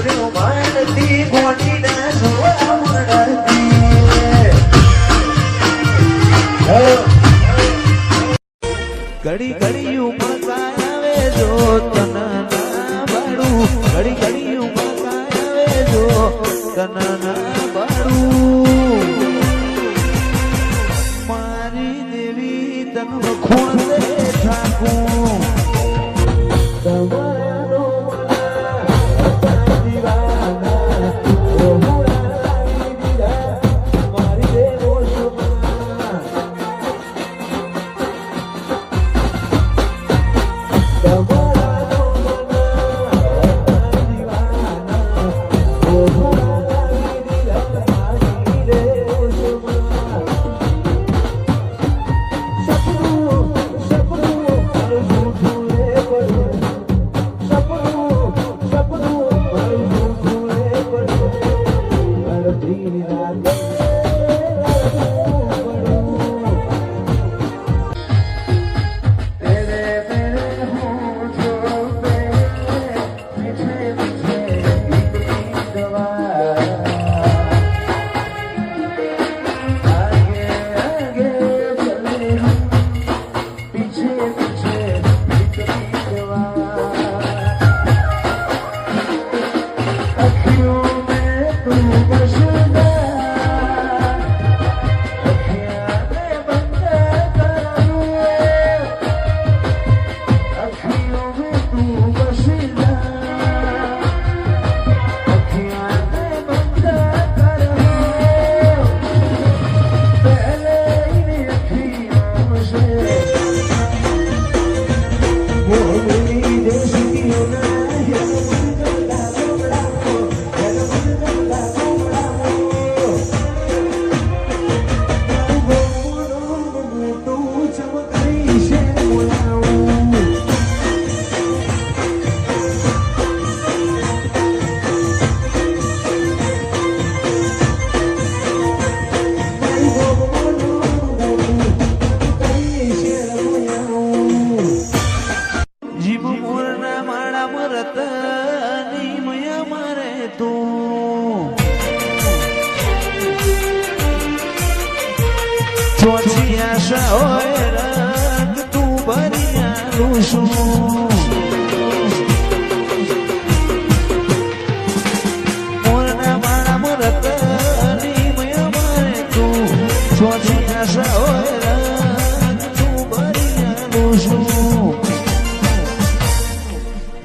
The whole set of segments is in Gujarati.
નજરો માંડતી ગોટીના જોવા મળતી ઘડી ઘડી ઉમળકા આવે જો તન ના બાળું ઘડી ઘડી આવે જો તના ના મારી દેવી તન ખૂણ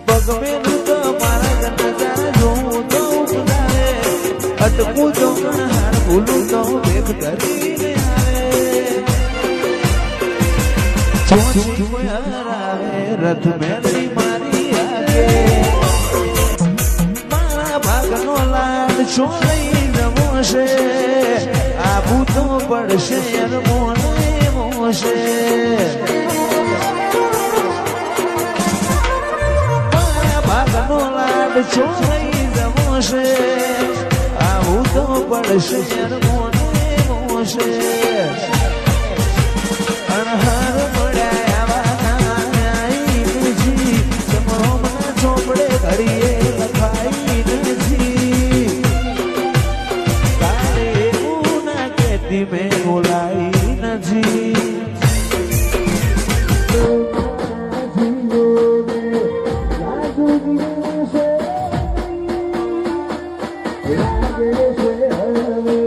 પગમેલું તો મારા જનતા જોઉં તો ઉડાવે અટકું તો હાર ભૂલું તો દેખ કરીને ચોથી હરાવે રથ મેલી મારી લાડ છે આબુ તો પડશે મોને મોશે મારા ભાગનો લાડ છોડી જમોશે આબુ તો પડશે મોને મોશે અણહર કહેતી મેં નથી લાગે